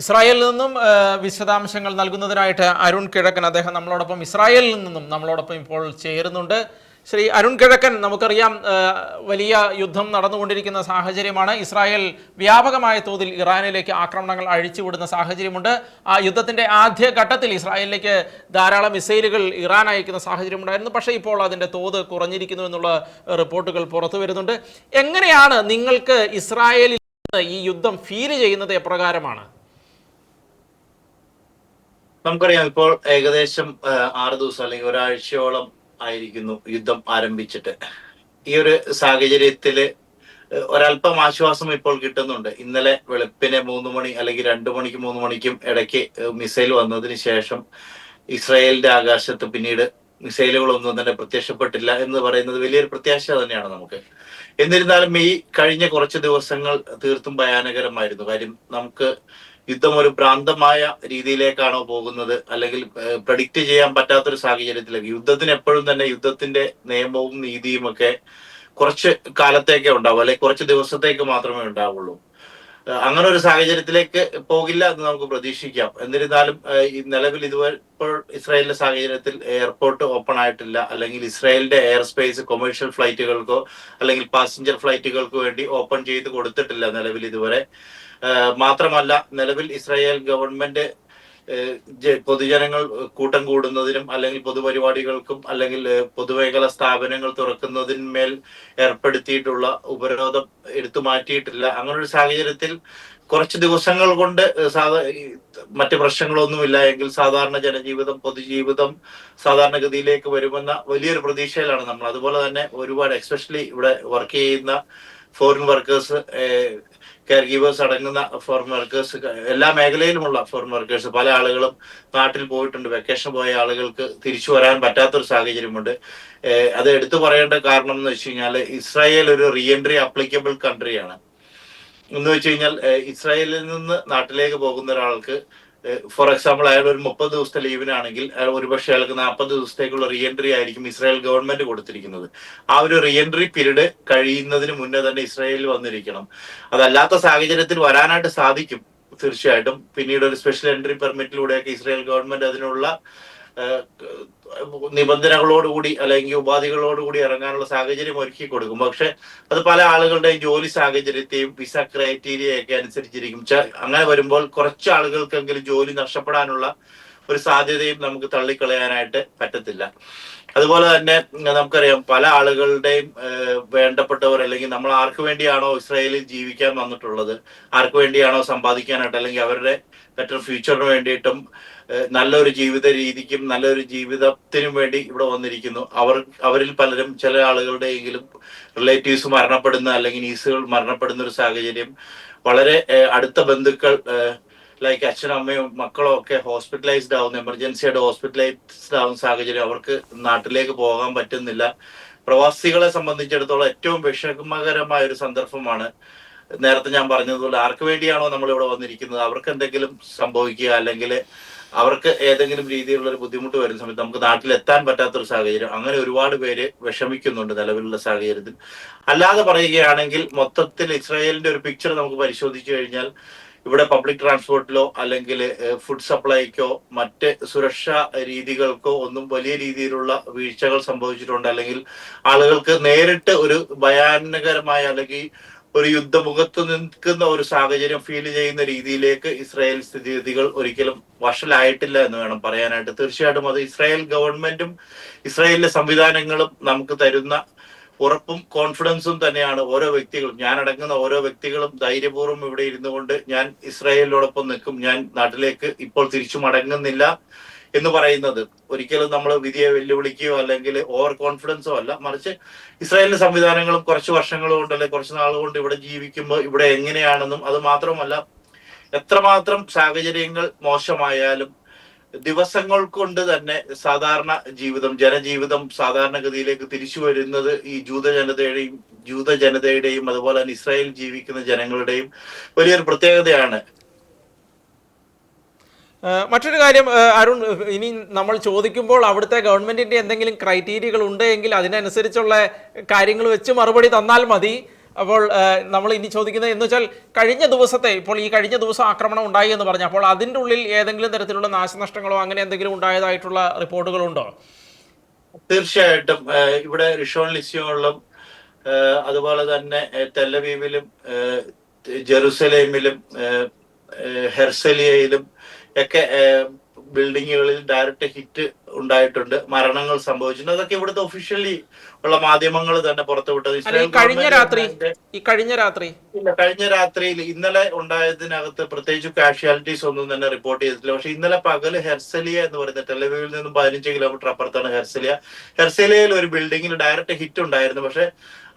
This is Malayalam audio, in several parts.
ഇസ്രായേലിൽ നിന്നും വിശദാംശങ്ങൾ നൽകുന്നതിനായിട്ട് അരുൺ കിഴക്കൻ അദ്ദേഹം നമ്മളോടൊപ്പം ഇസ്രായേലിൽ നിന്നും നമ്മളോടൊപ്പം ഇപ്പോൾ ചേരുന്നുണ്ട്. ശ്രീ അരുൺ കിഴക്കൻ നമുക്കറിയാം വലിയ യുദ്ധം നടന്നുകൊണ്ടിരിക്കുന്ന സാഹചര്യമാണ്. ഇസ്രായേൽ വ്യാപകമായ തോതിൽ ഇറാനിലേക്ക് ആക്രമണങ്ങൾ അഴിച്ചുവിടുന്ന സാഹചര്യമുണ്ട്. ആ യുദ്ധത്തിന്റെ ആദ്യ ഘട്ടത്തിൽ ഇസ്രായേലിലേക്ക് ധാരാളം മിസൈലുകൾ ഇറാൻ അയക്കുന്ന സാഹചര്യമുണ്ടായിരുന്നു. പക്ഷേ ഇപ്പോൾ അതിന്റെ തോത് കുറഞ്ഞിരിക്കുന്നു എന്നുള്ള റിപ്പോർട്ടുകൾ പുറത്തു വരുന്നുണ്ട്. എങ്ങനെയാണ് നിങ്ങൾക്ക് ഇസ്രായേലിൽ ഈ യുദ്ധം ഫീൽ ചെയ്യുന്നത് എപ്രകാരമാണ്? നമുക്കറിയാം ഇപ്പോൾ ഏകദേശം ആറ് ദിവസം അല്ലെങ്കിൽ ഒരാഴ്ചയോളം ആയിരിക്കുന്നു യുദ്ധം ആരംഭിച്ചിട്ട്. ഈ ഒരു സാഹചര്യത്തിൽ ഒരല്പം ആശ്വാസം ഇപ്പോൾ കിട്ടുന്നുണ്ട്. ഇന്നലെ വെളുപ്പിനെ മൂന്ന് മണി അല്ലെങ്കിൽ രണ്ടു മണിക്ക് മൂന്ന് മണിക്കും ഇടയ്ക്ക് മിസൈൽ വന്നതിന് ശേഷം ഇസ്രായേലിന്റെ ആകാശത്ത് പിന്നീട് മിസൈലുകളൊന്നും തന്നെ പ്രത്യക്ഷപ്പെട്ടില്ല എന്ന് പറയുന്നത് വലിയൊരു പ്രത്യാശ തന്നെയാണ് നമുക്ക്. എന്നിരുന്നാലും ഈ കഴിഞ്ഞ കുറച്ച് ദിവസങ്ങൾ തീർത്തും ഭയാനകരമായിരുന്നു. കാര്യം നമുക്ക് യുദ്ധം ഒരു ഭ്രാന്തമായ രീതിയിലേക്കാണോ പോകുന്നത്? അല്ലെങ്കിൽ പ്രഡിക്റ്റ് ചെയ്യാൻ പറ്റാത്തൊരു സാഹചര്യത്തിലേക്ക്. യുദ്ധത്തിന് എപ്പോഴും തന്നെ യുദ്ധത്തിന്റെ നിയമവും നീതിയും ഒക്കെ കുറച്ച് കാലത്തേക്കേ ഉണ്ടാവും. അല്ലെങ്കിൽ കുറച്ച് ദിവസത്തേക്ക് മാത്രമേ ഉണ്ടാവുള്ളൂ. അങ്ങനെ ഒരു സാഹചര്യത്തിലേക്ക് പോകില്ല എന്ന് നമുക്ക് പ്രതീക്ഷിക്കാം. എന്നിരുന്നാലും നിലവിൽ ഇതുവരെ ഇപ്പോൾ ഇസ്രായേലിന്റെ സാഹചര്യത്തിൽ എയർപോർട്ട് ഓപ്പൺ ആയിട്ടില്ല. അല്ലെങ്കിൽ ഇസ്രായേലിന്റെ എയർ സ്പേസ് കൊമേഴ്ഷ്യൽ ഫ്ലൈറ്റുകൾക്കോ അല്ലെങ്കിൽ പാസഞ്ചർ ഫ്ലൈറ്റുകൾക്കോ വേണ്ടി ഓപ്പൺ ചെയ്ത് കൊടുത്തിട്ടില്ല നിലവിൽ ഇതുവരെ. മാത്രമല്ല നിലവിൽ ഇസ്രായേൽ ഗവൺമെന്റ് പൊതുജനങ്ങൾ കൂട്ടം കൂടുന്നതിനും അല്ലെങ്കിൽ പൊതുപരിപാടികൾക്കും അല്ലെങ്കിൽ പൊതുമേഖല സ്ഥാപനങ്ങൾ തുറക്കുന്നതിന്മേൽ ഏർപ്പെടുത്തിയിട്ടുള്ള ഉപരോധം എടുത്തു മാറ്റിയിട്ടില്ല. അങ്ങനൊരു സാഹചര്യത്തിൽ കുറച്ച് ദിവസങ്ങൾ കൊണ്ട് സാധാ മറ്റ് പ്രശ്നങ്ങളൊന്നുമില്ല എങ്കിൽ സാധാരണ ജനജീവിതം പൊതുജീവിതം സാധാരണഗതിയിലേക്ക് വരുമെന്ന വലിയൊരു പ്രതീക്ഷയിലാണ് നമ്മൾ. അതുപോലെ തന്നെ ഒരുപാട് എക്സ്പെഷ്യലി ഇവിടെ വർക്ക് ചെയ്യുന്ന ഫോറിൻ വർക്കേഴ്സ് കെയർ ഗീവേഴ്സ് അടങ്ങുന്ന ഫോറിൻ വർക്കേഴ്സ് എല്ലാ മേഖലയിലുമുള്ള ഫോറിൻ വർക്കേഴ്സ് പല ആളുകളും നാട്ടിൽ പോയിട്ടുണ്ട്. വെക്കേഷൻ പോയ ആളുകൾക്ക് തിരിച്ചു വരാൻ പറ്റാത്തൊരു സാഹചര്യമുണ്ട്. അത് എടുത്തു പറയേണ്ട കാരണം എന്ന് വെച്ച് കഴിഞ്ഞാൽ ഇസ്രായേൽ ഒരു റീഎൻട്രി അപ്ലിക്കബിൾ കൺട്രിയാണ് എന്ന് വെച്ച് കഴിഞ്ഞാൽ ഇസ്രായേലിൽ നിന്ന് നാട്ടിലേക്ക് പോകുന്ന ഒരാൾക്ക് ഫോർ എക്സാമ്പിൾ അയാൾ ഒരു മുപ്പത് ദിവസത്തെ ലീവിനാണെങ്കിൽ ഒരുപക്ഷെ അയാൾക്ക് നാൽപ്പത് ദിവസത്തേക്കുള്ള റീ എൻട്രി ആയിരിക്കും ഇസ്രായേൽ ഗവൺമെന്റ് കൊടുത്തിരിക്കുന്നത്. ആ ഒരു റീ എൻട്രി പീരീഡ് കഴിയുന്നതിന് മുന്നേ തന്നെ ഇസ്രായേലിൽ വന്നിരിക്കണം. അതല്ലാത്ത സാഹചര്യത്തിൽ വരാനായിട്ട് സാധിക്കും തീർച്ചയായിട്ടും. പിന്നീട് ഒരു സ്പെഷ്യൽ എൻട്രി പെർമിറ്റിലൂടെയൊക്കെ ഇസ്രായേൽ ഗവൺമെന്റ് അതിനുള്ള നിബന്ധനകളോടുകൂടി അല്ലെങ്കിൽ ഉപാധികളോടുകൂടി ഇറങ്ങാനുള്ള സാഹചര്യം ഒരുക്കി കൊടുക്കും. പക്ഷെ അത് പല ആളുകളുടെയും ജോലി സാഹചര്യത്തെയും വിസ ക്രൈറ്റീരിയ ക്രൈറ്റീരിയയൊക്കെ അനുസരിച്ചിരിക്കും. അങ്ങനെ വരുമ്പോൾ കുറച്ച് ആളുകൾക്കെങ്കിലും ജോലി നഷ്ടപ്പെടാനുള്ള ഒരു സാധ്യതയും നമുക്ക് തള്ളിക്കളയാനായിട്ട് പറ്റത്തില്ല. അതുപോലെ തന്നെ നമുക്കറിയാം പല ആളുകളുടെയും വേണ്ടപ്പെട്ടവർ അല്ലെങ്കിൽ നമ്മൾ ആർക്ക് വേണ്ടിയാണോ ഇസ്രായേലിൽ ജീവിക്കാൻ വന്നിട്ടുള്ളത് ആർക്ക് വേണ്ടിയാണോ സമ്പാദിക്കാനായിട്ട് അല്ലെങ്കിൽ അവരുടെ ബെറ്റർ ഫ്യൂച്ചറിന് വേണ്ടിയിട്ടും നല്ലൊരു ജീവിത രീതിക്കും നല്ലൊരു ജീവിതത്തിനും വേണ്ടി ഇവിടെ വന്നിരിക്കുന്നു. അവർ അവരിൽ പലരും ചില ആളുകളുടെയെങ്കിലും റിലേറ്റീവ്സ് മരണപ്പെടുന്ന അല്ലെങ്കിൽ നീസുകൾ മരണപ്പെടുന്ന ഒരു സാഹചര്യം വളരെ അടുത്ത ബന്ധുക്കൾ ലൈക്ക് അച്ഛനും അമ്മയും മക്കളും ഒക്കെ ഹോസ്പിറ്റലൈസ്ഡ് ആവുന്ന എമർജൻസി ആയിട്ട് ഹോസ്പിറ്റലൈസ്ഡ് ആവുന്ന സാഹചര്യം. അവർക്ക് നാട്ടിലേക്ക് പോകാൻ പറ്റുന്നില്ല. പ്രവാസികളെ സംബന്ധിച്ചിടത്തോളം ഏറ്റവും വിഷമകരമായ ഒരു സന്ദർഭമാണ്. നേരത്തെ ഞാൻ പറഞ്ഞതുപോലെ ആർക്ക് വേണ്ടിയാണോ നമ്മൾ ഇവിടെ വന്നിരിക്കുന്നത്? അവർക്ക് എന്തെങ്കിലും സംഭവിക്കുക അല്ലെങ്കിൽ അവർക്ക് ഏതെങ്കിലും രീതിയിലുള്ള ഒരു ബുദ്ധിമുട്ട് വരുന്ന സമയത്ത് നമുക്ക് നാട്ടിൽ എത്താൻ പറ്റാത്തൊരു സാഹചര്യം. അങ്ങനെ ഒരുപാട് പേര് വിഷമിക്കുന്നുണ്ട് നിലവിലുള്ള സാഹചര്യത്തിൽ. അല്ലാതെ പറയുകയാണെങ്കിൽ മൊത്തത്തിൽ ഇസ്രായേലിന്റെ ഒരു പിക്ചർ നമുക്ക് പരിശോധിച്ചു കഴിഞ്ഞാൽ ഇവിടെ പബ്ലിക് ട്രാൻസ്പോർട്ടിലോ അല്ലെങ്കിൽ ഫുഡ് സപ്ലൈക്കോ മറ്റ് സുരക്ഷാ രീതികൾക്കോ ഒന്നും വലിയ രീതിയിലുള്ള വീഴ്ചകൾ സംഭവിച്ചിട്ടുണ്ട്. അല്ലെങ്കിൽ ആളുകൾക്ക് നേരിട്ട് ഒരു ഭയാനകരമായ അല്ലെങ്കിൽ ഒരു യുദ്ധമുഖത്ത് നിൽക്കുന്ന ഒരു സാഹചര്യം ഫീൽ ചെയ്യുന്ന രീതിയിലേക്ക് ഇസ്രായേൽ സ്ഥിതിഗതികൾ ഒരിക്കലും വഷലായിട്ടില്ല എന്ന് വേണം പറയാനായിട്ട്. തീർച്ചയായിട്ടും അത് ഇസ്രായേൽ ഗവൺമെന്റും ഇസ്രായേലിലെ സംവിധാനങ്ങളും നമുക്ക് തരുന്ന ഉറപ്പും കോൺഫിഡൻസും തന്നെയാണ് ഓരോ വ്യക്തികളും. ഞാൻ അടങ്ങുന്ന ഓരോ വ്യക്തികളും ധൈര്യപൂർവം ഇവിടെ ഇരുന്നു കൊണ്ട് ഞാൻ ഇസ്രായേലിനോടൊപ്പം നിൽക്കും. ഞാൻ നാട്ടിലേക്ക് ഇപ്പോൾ തിരിച്ചു മടങ്ങുന്നില്ല എന്ന് പറയുന്നത്. ഒരിക്കലും നമ്മൾ വിധിയെ വെല്ലുവിളിക്കുകയോ അല്ലെങ്കിൽ ഓവർ കോൺഫിഡൻസോ അല്ല. മറിച്ച് ഇസ്രായേലിന്റെ സംവിധാനങ്ങളും കുറച്ച് വർഷങ്ങൾ കൊണ്ട് അല്ലെങ്കിൽ കുറച്ച് നാൾ കൊണ്ട് ഇവിടെ ജീവിക്കുമ്പോൾ ഇവിടെ എങ്ങനെയാണെന്നും അത് മാത്രമല്ല എത്രമാത്രം സാഹചര്യങ്ങൾ മോശമായാലും ദിവസങ്ങൾ കൊണ്ട് തന്നെ സാധാരണ ജീവിതം ജനജീവിതം സാധാരണഗതിയിലേക്ക് തിരിച്ചു വരുന്നത് ഈ ജൂത ജനതയുടെയും ജൂത ജനതയുടെയും അതുപോലെ തന്നെ ഇസ്രായേൽ ജീവിക്കുന്ന ജനങ്ങളുടെയും വലിയൊരു പ്രത്യേകതയാണ്. മറ്റൊരു കാര്യം അരുൺ ഇനി നമ്മൾ ചോദിക്കുമ്പോൾ അവിടുത്തെ ഗവൺമെന്റിന്റെ എന്തെങ്കിലും ക്രൈറ്റീരിയകൾ ഉണ്ട് എങ്കിൽ അതിനനുസരിച്ചുള്ള കാര്യങ്ങൾ വെച്ച് മറുപടി തന്നാൽ മതി. അപ്പോൾ നമ്മൾ ഇനി ചോദിക്കുന്നത് എന്ന് വെച്ചാൽ കഴിഞ്ഞ ദിവസത്തെ ഇപ്പോൾ ഈ കഴിഞ്ഞ ദിവസം ആക്രമണം ഉണ്ടായി എന്ന് പറഞ്ഞു അപ്പോൾ അതിന്റെ ഉള്ളിൽ ഏതെങ്കിലും തരത്തിലുള്ള നാശനഷ്ടങ്ങളോ അങ്ങനെ എന്തെങ്കിലും ഉണ്ടായതായിട്ടുള്ള റിപ്പോർട്ടുകളുണ്ടോ? തീർച്ചയായിട്ടും ഇവിടെ റിഷോൺ ലിസിയോണിലും ഏഹ് അതുപോലെ തന്നെ തെല്ലവീവിലും ജെറുസലേമിലും ഹെർസലിയയിലും ഒക്കെ ബിൽഡിങ്ങുകളിൽ ഡയറക്റ്റ് ഹിറ്റ് ഉണ്ടായിട്ടുണ്ട് മരണങ്ങൾ സംഭവിച്ചിട്ടുണ്ട്. അതൊക്കെ ഇവിടുത്തെ ഒഫീഷ്യലി ഉള്ള മാധ്യമങ്ങൾ തന്നെ പുറത്തുവിട്ടത് ഇസ്രായേൽ കഴിഞ്ഞ രാത്രി ഈ കഴിഞ്ഞ രാത്രി. ഇല്ല കഴിഞ്ഞ രാത്രിയിൽ ഇന്നലെ ഉണ്ടായതിനകത്ത് പ്രത്യേകിച്ച് കാഷ്വാലിറ്റീസ് ഒന്നും തന്നെ റിപ്പോർട്ട് ചെയ്തിട്ടില്ല. പക്ഷെ ഇന്നലെ പകൽ ഹെർസലിയ എന്ന് പറയുന്ന ടെലവീവിൽ നിന്നും പതിനഞ്ച് കിലോമീറ്റർ അപ്പുറത്താണ് ഹെർസലിയ. ഹെർസലിയയിൽ ഒരു ബിൽഡിങ്ങിൽ ഡയറക്റ്റ് ഹിറ്റ് ഉണ്ടായിരുന്നു. പക്ഷെ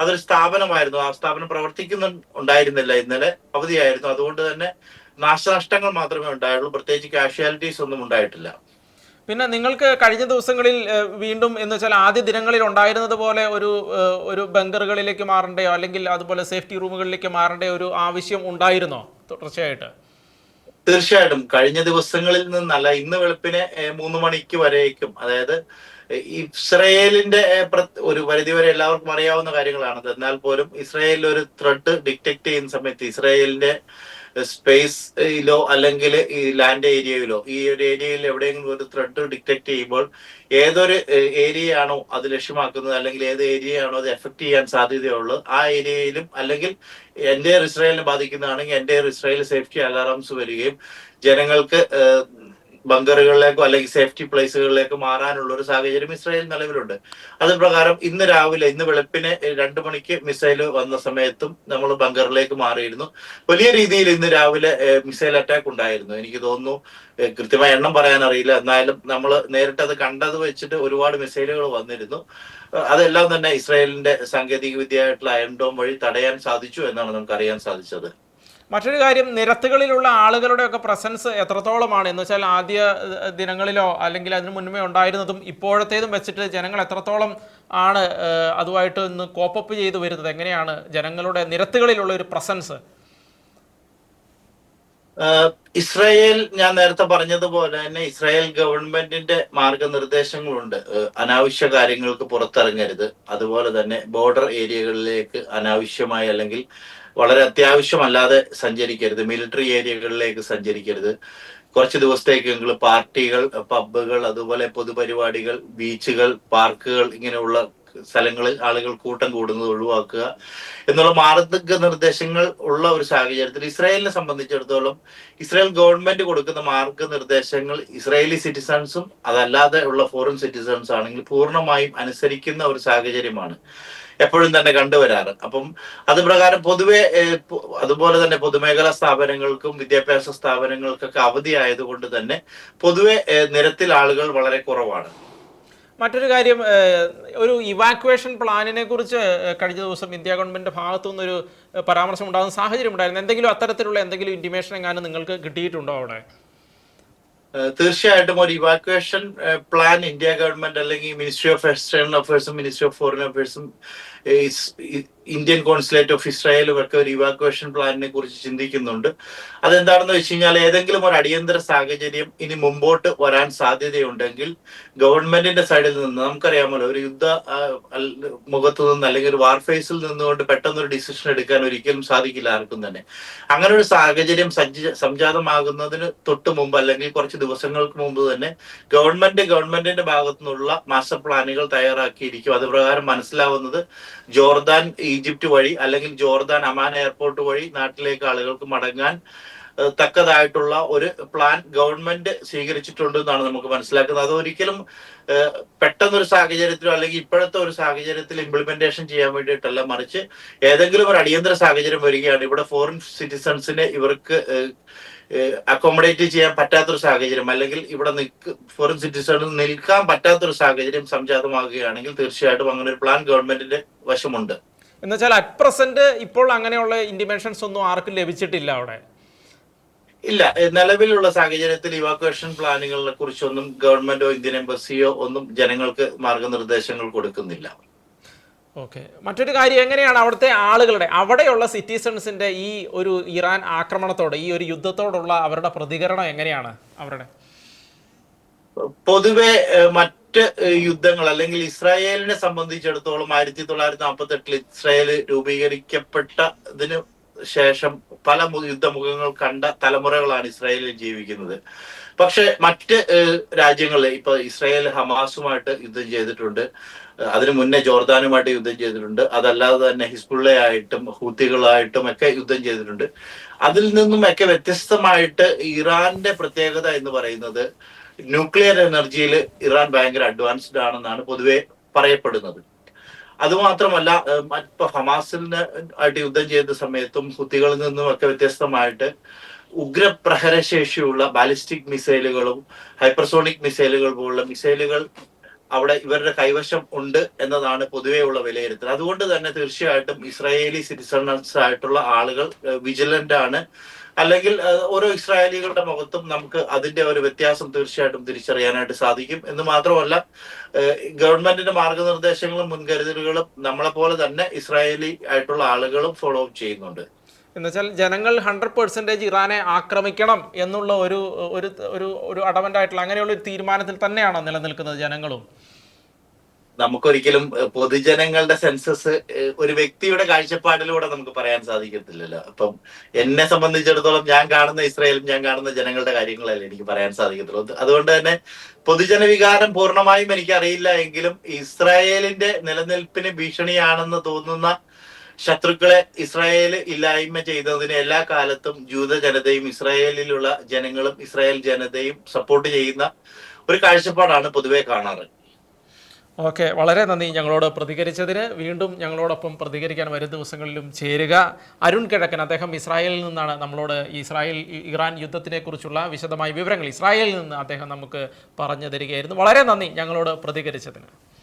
അതൊരു സ്ഥാപനമായിരുന്നു. ആ സ്ഥാപനം പ്രവർത്തിക്കുന്ന ഉണ്ടായിരുന്നില്ല. ഇന്നലെ അവധിയായിരുന്നു. അതുകൊണ്ട് തന്നെ നാശനഷ്ടങ്ങൾ മാത്രമേ ഉണ്ടായുള്ളൂ. പ്രത്യേകിച്ച് കാഷ്വാലിറ്റീസ് ഒന്നും ഉണ്ടായിട്ടില്ല. പിന്നെ നിങ്ങൾക്ക് കഴിഞ്ഞ ദിവസങ്ങളിൽ വീണ്ടും എന്ന് വെച്ചാൽ ആദ്യ ദിനങ്ങളിൽ ഉണ്ടായിരുന്നത് പോലെ ഒരു ഒരു ബങ്കറുകളിലേക്ക് മാറേണ്ടയോ അല്ലെങ്കിൽ അതുപോലെ സേഫ്റ്റി റൂമുകളിലേക്ക് മാറേണ്ട ഒരു ആവശ്യം ഉണ്ടായിരുന്നോ? തുടർച്ചയായിട്ട്. തീർച്ചയായിട്ടും. കഴിഞ്ഞ ദിവസങ്ങളിൽ നിന്നല്ല ഇന്ന് വെളുപ്പിന് മൂന്ന് മണിക്ക് വരേക്കും. അതായത് ഇസ്രയേലിന്റെ ഒരു പരിധി ഒരു പരിധിവരെ എല്ലാവർക്കും അറിയാവുന്ന കാര്യങ്ങളാണ് എന്നാൽ പോലും ഇസ്രയേലിൽ ഒരു ത്രെഡ് ഡിറ്റക്ട് ചെയ്യുന്ന സമയത്ത് ഇസ്രയേലിന്റെ സ്പേസിലോ അല്ലെങ്കിൽ ഈ ലാൻഡ് ഏരിയയിലോ ഈ ഒരു ഏരിയയിൽ എവിടെയെങ്കിലും ഒരു ത്രെഡ് ഡിറ്റക്ട് ചെയ്യുമ്പോൾ ഏതൊരു ഏരിയ ആണോ അത് ലക്ഷ്യമാക്കുന്നത് അല്ലെങ്കിൽ ഏത് ഏരിയ ആണോ അത് എഫക്ട് ചെയ്യാൻ സാധ്യതയുള്ളത് ആ ഏരിയയിലും അല്ലെങ്കിൽ എന്റെ ഇസ്രായേലിനെ ബാധിക്കുന്നതാണെങ്കിൽ എന്റെ ഇസ്രായേൽ സേഫ്റ്റി അലാറംസ് വരികയും ജനങ്ങൾക്ക് ബങ്കറുകളിലേക്കോ അല്ലെങ്കിൽ സേഫ്റ്റി പ്ലേസുകളിലേക്കോ മാറാനുള്ള ഒരു സാഹചര്യം ഇസ്രായേൽ നിലവിലുണ്ട്. അത് പ്രകാരം ഇന്ന് രാവിലെ ഇന്ന് വെളുപ്പിന് രണ്ട് മണിക്ക് മിസൈൽ വന്ന സമയത്തും നമ്മൾ ബങ്കറിലേക്ക് മാറിയിരുന്നു. വലിയ രീതിയിൽ ഇന്ന് രാവിലെ മിസൈൽ അറ്റാക്ക് ഉണ്ടായിരുന്നു. എനിക്ക് തോന്നുന്നു കൃത്യമായ എണ്ണം പറയാൻ അറിയില്ല. എന്നാലും നമ്മൾ നേരിട്ട് അത് കണ്ടത് വെച്ചിട്ട് ഒരുപാട് മിസൈലുകൾ വന്നിരുന്നു. അതെല്ലാം തന്നെ ഇസ്രായേലിന്റെ സാങ്കേതിക വിദ്യയായിട്ടുള്ള അയൺഡോം വഴി തടയാൻ സാധിച്ചു എന്നാണ് നമുക്ക് അറിയാൻ സാധിച്ചത്. മറ്റൊരു കാര്യം നിരത്തുകളിലുള്ള ആളുകളുടെ ഒക്കെ പ്രസൻസ് എത്രത്തോളമാണ്? എന്ന് വെച്ചാൽ ആദ്യ ദിനങ്ങളിലോ അല്ലെങ്കിൽ അതിനു മുൻപേ ഉണ്ടായിരുന്നതും ഇപ്പോഴത്തേതും വെച്ചിട്ട് ജനങ്ങൾ എത്രത്തോളം ആണ് അതുമായിട്ട് ഇന്ന് കോപ്പപ്പ് ചെയ്തു വരുന്നത്? എങ്ങനെയാണ് ജനങ്ങളുടെ നിരത്തുകളിലുള്ള ഒരു പ്രസൻസ് ഇസ്രായേൽ ഞാൻ നേരത്തെ പറഞ്ഞതുപോലെ തന്നെ ഇസ്രായേൽ ഗവൺമെന്റിന്റെ മാർഗനിർദ്ദേശങ്ങളുണ്ട്. അനാവശ്യ കാര്യങ്ങൾക്ക് പുറത്തിറങ്ങരുത്. അതുപോലെ തന്നെ ബോർഡർ ഏരിയകളിലേക്ക് അനാവശ്യമായി അല്ലെങ്കിൽ വളരെ അത്യാവശ്യമല്ലാതെ സഞ്ചരിക്കരുത്. മിലിറ്ററി ഏരിയകളിലേക്ക് സഞ്ചരിക്കരുത്. കുറച്ച് ദിവസത്തേക്കെങ്കിലും പാർട്ടികൾ പബ്ബുകൾ അതുപോലെ പൊതുപരിപാടികൾ ബീച്ചുകൾ പാർക്കുകൾ ഇങ്ങനെയുള്ള സ്ഥലങ്ങളിൽ ആളുകൾ കൂട്ടം കൂടുന്നത് ഒഴിവാക്കുക എന്നുള്ള മാർഗനിർദ്ദേശങ്ങൾ ഉള്ള ഒരു സാഹചര്യത്തിൽ ഇസ്രായേലിനെ സംബന്ധിച്ചിടത്തോളം ഇസ്രായേൽ ഗവൺമെന്റ് കൊടുക്കുന്ന മാർഗനിർദ്ദേശങ്ങൾ ഇസ്രായേലി സിറ്റിസൺസും അതല്ലാതെ ഉള്ള ഫോറിൻ സിറ്റിസൺസ് ആണെങ്കിൽ പൂർണമായും അനുസരിക്കുന്ന ഒരു സാഹചര്യമാണ്. എപ്പോഴും തന്നെ കണ്ടുവരാറ്. അപ്പം അത് പ്രകാരം പൊതുവെ അതുപോലെ തന്നെ പൊതുമേഖലാ സ്ഥാപനങ്ങൾക്കും വിദ്യാഭ്യാസ സ്ഥാപനങ്ങൾക്കൊക്കെ അവധി ആയതുകൊണ്ട് തന്നെ പൊതുവെ നിരത്തിൽ ആളുകൾ വളരെ കുറവാണ്. മറ്റൊരു കാര്യം ഒരു ഇവാക്വേഷൻ പ്ലാനിനെ കുറിച്ച് കഴിഞ്ഞ ദിവസം ഇന്ത്യ ഗവൺമെന്റിന്റെ ഭാഗത്തു നിന്നൊരു പരാമർശം ഉണ്ടാകുന്ന സാഹചര്യം ഉണ്ടായിരുന്നു എന്തെങ്കിലും അത്തരത്തിലുള്ള എന്തെങ്കിലും ഇന്റിമേഷൻ എങ്ങാനും നിങ്ങൾക്ക് കിട്ടിയിട്ടുണ്ടോ അവിടെ? തീർച്ചയായിട്ടും ഒരു ഇവാക്വേഷൻ പ്ലാൻ ഇന്ത്യ ഗവൺമെന്റ് അല്ലെങ്കിൽ മിനിസ്ട്രി ഓഫ് എക്സ്റ്റേണൽ അഫയേഴ്സും മിനിസ്ട്രി ഓഫ് ഫോറിൻ അഫയേഴ്സും ഇന്ത്യൻ കോൺസുലേറ്റ് ഓഫ് ഇസ്രായേലും ഒക്കെ ഒരു ഇവാക്വേഷൻ പ്ലാനിനെ കുറിച്ച് ചിന്തിക്കുന്നുണ്ട്. അതെന്താണെന്ന് വെച്ച് കഴിഞ്ഞാൽ ഏതെങ്കിലും ഒരു അടിയന്തര സാഹചര്യം ഇനി മുമ്പോട്ട് വരാൻ സാധ്യതയുണ്ടെങ്കിൽ ഗവൺമെന്റിന്റെ സൈഡിൽ നിന്ന് നമുക്കറിയാമല്ലോ ഒരു യുദ്ധ മുഖത്ത് നിന്ന് അല്ലെങ്കിൽ ഒരു വാർഫേസിൽ നിന്നുകൊണ്ട് പെട്ടെന്ന് ഒരു ഡിസിഷൻ എടുക്കാൻ ഒരിക്കലും സാധിക്കില്ല ആർക്കും തന്നെ. അങ്ങനെ ഒരു സാഹചര്യം സജ്ജ സംജാതമാകുന്നതിന് തൊട്ട് മുമ്പ് അല്ലെങ്കിൽ കുറച്ച് ദിവസങ്ങൾക്ക് മുമ്പ് തന്നെ ഗവൺമെന്റ് ഗവൺമെന്റിന്റെ ഭാഗത്തു നിന്നുള്ള മാസ്റ്റർ പ്ലാനുകൾ തയ്യാറാക്കിയിരിക്കും. അത് പ്രകാരം മനസ്സിലാവുന്നത് ജോർദാൻ ഈജിപ്റ്റ് വഴി അല്ലെങ്കിൽ ജോർദാൻ അമാൻ എയർപോർട്ട് വഴി നാട്ടിലേക്ക് ആളുകൾക്ക് മടങ്ങാൻ തക്കതായിട്ടുള്ള ഒരു പ്ലാൻ ഗവൺമെന്റ് സ്വീകരിച്ചിട്ടുണ്ട് എന്നാണ് നമുക്ക് മനസ്സിലാക്കുന്നത്. അത് ഒരിക്കലും പെട്ടെന്നൊരു സാഹചര്യത്തിലോ അല്ലെങ്കിൽ ഇപ്പോഴത്തെ ഒരു സാഹചര്യത്തിൽ ഇംപ്ലിമെന്റേഷൻ ചെയ്യാൻ വേണ്ടിയിട്ടല്ല. മറിച്ച് ഏതെങ്കിലും ഒരു അടിയന്തര സാഹചര്യം വരികയാണ്. ഇവിടെ ഫോറിൻ സിറ്റിസൺസിനെ ഇവർക്ക് അക്കോമഡേറ്റ് ചെയ്യാൻ പറ്റാത്തൊരു സാഹചര്യം അല്ലെങ്കിൽ ഇവിടെ നിൽക്ക് ഫോറിൻ സിറ്റിസണിൽ നിൽക്കാൻ പറ്റാത്തൊരു സാഹചര്യം സംജാതമാകുകയാണെങ്കിൽ തീർച്ചയായിട്ടും അങ്ങനെ ഒരു പ്ലാൻ ഗവൺമെന്റിന്റെ വശമുണ്ട്. എന്നുവെച്ചാൽ അറ്റ് പ്രസന്റ് ഇപ്പോൾ അങ്ങനെയുള്ള ഇൻഡിമേഷൻസ് ഒന്നും ആർക്കും ലഭിച്ചിട്ടില്ല അവിടെ. ഇല്ല നിലവിലുള്ള സാഹചര്യത്തിൽ ഇവാക്വേഷൻ പ്ലാനുകളെ കുറിച്ചൊന്നും ഗവൺമെന്റോ ഇന്ത്യൻ എംബസിയോ ഒന്നും ജനങ്ങൾക്ക് മാർഗനിർദ്ദേശങ്ങൾ കൊടുക്കുന്നില്ല. ഓക്കെ. മറ്റൊരു കാര്യം എങ്ങനെയാണ് അവിടുത്തെ ആളുകളുടെ അവിടെയുള്ള സിറ്റിസൺസിന്റെ ഈ ഒരു ഇറാൻ ആക്രമണത്തോട് ഈ ഒരു യുദ്ധത്തോടുള്ള അവരുടെ പ്രതികരണം എങ്ങനെയാണ് അവരുടെ? പൊതുവെ മറ്റ് യുദ്ധങ്ങൾ അല്ലെങ്കിൽ ഇസ്രായേലിനെ സംബന്ധിച്ചിടത്തോളം ആയിരത്തി തൊള്ളായിരത്തി നാൽപ്പത്തി എട്ടിൽ ഇസ്രായേൽ രൂപീകരിക്കപ്പെട്ടതിന് ശേഷം പല യുദ്ധമുഖങ്ങൾ കണ്ട തലമുറകളാണ് ഇസ്രായേലിൽ ജീവിക്കുന്നത്. പക്ഷെ മറ്റ് രാജ്യങ്ങളിൽ ഇപ്പൊ ഇസ്രായേൽ ഹമാസുമായിട്ട് യുദ്ധം ചെയ്തിട്ടുണ്ട്. അതിനു മുന്നേ ജോർദാനുമായിട്ട് യുദ്ധം ചെയ്തിട്ടുണ്ട്. അതല്ലാതെ തന്നെ ഹിസ്ബുള്ളയായിട്ടും ഹൂത്തികളായിട്ടും ഒക്കെ യുദ്ധം ചെയ്തിട്ടുണ്ട്. അതിൽ നിന്നും ഒക്കെ വ്യത്യസ്തമായിട്ട് ഇറാന്റെ പ്രത്യേകത എന്ന് പറയുന്നത് ന്യൂക്ലിയർ എനർജിയിൽ ഇറാൻ ഭയങ്കര അഡ്വാൻസ്ഡ് ആണെന്നാണ് പൊതുവെ പറയപ്പെടുന്നത്. അതുമാത്രമല്ല ഇപ്പൊ ഹമാസിന് ആയിട്ട് യുദ്ധം ചെയ്ത സമയത്തും ഹുത്തികളിൽ നിന്നും ഒക്കെ വ്യത്യസ്തമായിട്ട് ഉഗ്രപ്രഹരശേഷിയുള്ള ബാലിസ്റ്റിക് മിസൈലുകളും ഹൈപ്പർസോണിക് മിസൈലുകൾ പോലുള്ള മിസൈലുകൾ അവിടെ ഇവരുടെ കൈവശം ഉണ്ട് എന്നതാണ് പൊതുവെയുള്ള വിലയിരുത്തൽ. അതുകൊണ്ട് തന്നെ തീർച്ചയായിട്ടും ഇസ്രായേലി സിറ്റിസൺസ് ആയിട്ടുള്ള ആളുകൾ വിജിലന്റ് ആണ്. അല്ലെങ്കിൽ ഓരോ ഇസ്രായേലികളുടെ മുഖത്തും നമുക്ക് അതിന്റെ ഒരു വ്യത്യാസം തീർച്ചയായിട്ടും തിരിച്ചറിയാനായിട്ട് സാധിക്കും. എന്ന് മാത്രമല്ല ഗവൺമെന്റിന്റെ മാർഗനിർദ്ദേശങ്ങളും മുൻകരുതലുകളും നമ്മളെ പോലെ തന്നെ ഇസ്രായേലി ആയിട്ടുള്ള ആളുകളും ഫോളോ അപ്പ് ചെയ്യുന്നുണ്ട്. എന്നുവെച്ചാൽ ജനങ്ങൾ ഹൺഡ്രഡ് പെർസെന്റേജ് ഇറാനെ ആക്രമിക്കണം എന്നുള്ള ഒരു ഒരു ഒരു ഒരു അടവന്റ് ആയിട്ടുള്ള അങ്ങനെയുള്ള ഒരു തീരുമാനത്തിൽ തന്നെയാണോ നിലനിൽക്കുന്നത് ജനങ്ങളും? നമുക്കൊരിക്കലും പൊതുജനങ്ങളുടെ സെൻസസ് ഒരു വ്യക്തിയുടെ കാഴ്ചപ്പാടിലൂടെ നമുക്ക് പറയാൻ സാധിക്കത്തില്ലല്ലോ. അപ്പം എന്നെ സംബന്ധിച്ചിടത്തോളം ഞാൻ കാണുന്ന ഇസ്രായേലും ഞാൻ കാണുന്ന ജനങ്ങളുടെ കാര്യങ്ങളല്ലേ എനിക്ക് പറയാൻ സാധിക്കത്തുള്ളൂ. അതുകൊണ്ട് തന്നെ പൊതുജന വികാരം പൂർണമായും എനിക്കറിയില്ല എങ്കിലും ഇസ്രായേലിന്റെ നിലനിൽപ്പിന് ഭീഷണിയാണെന്ന് തോന്നുന്ന ശത്രുക്കളെ ഇസ്രായേൽ ഇല്ലായ്മ ചെയ്തതിന് എല്ലാ കാലത്തും ജൂത ജനതയും ഇസ്രായേലിലുള്ള ജനങ്ങളും ഇസ്രായേൽ ജനതയും സപ്പോർട്ട് ചെയ്യുന്ന ഒരു കാഴ്ചപ്പാടാണ് പൊതുവെ കാണാറ്. ഓക്കെ വളരെ നന്ദി ഞങ്ങളോട് പ്രതികരിച്ചതിന്. വീണ്ടും ഞങ്ങളോടൊപ്പം പ്രതികരിക്കാൻ വരും ദിവസങ്ങളിലും ചേരുക. അരുൺ കിഴക്കൻ അദ്ദേഹം ഇസ്രായേലിൽ നിന്നാണ് നമ്മളോട് ഇസ്രായേൽ ഇറാൻ യുദ്ധത്തിനെക്കുറിച്ചുള്ള വിശദമായ വിവരങ്ങൾ ഇസ്രായേലിൽ നിന്ന് അദ്ദേഹം നമുക്ക് പറഞ്ഞു തരികയായിരുന്നു. വളരെ നന്ദി ഞങ്ങളോട് പ്രതികരിച്ചതിന്.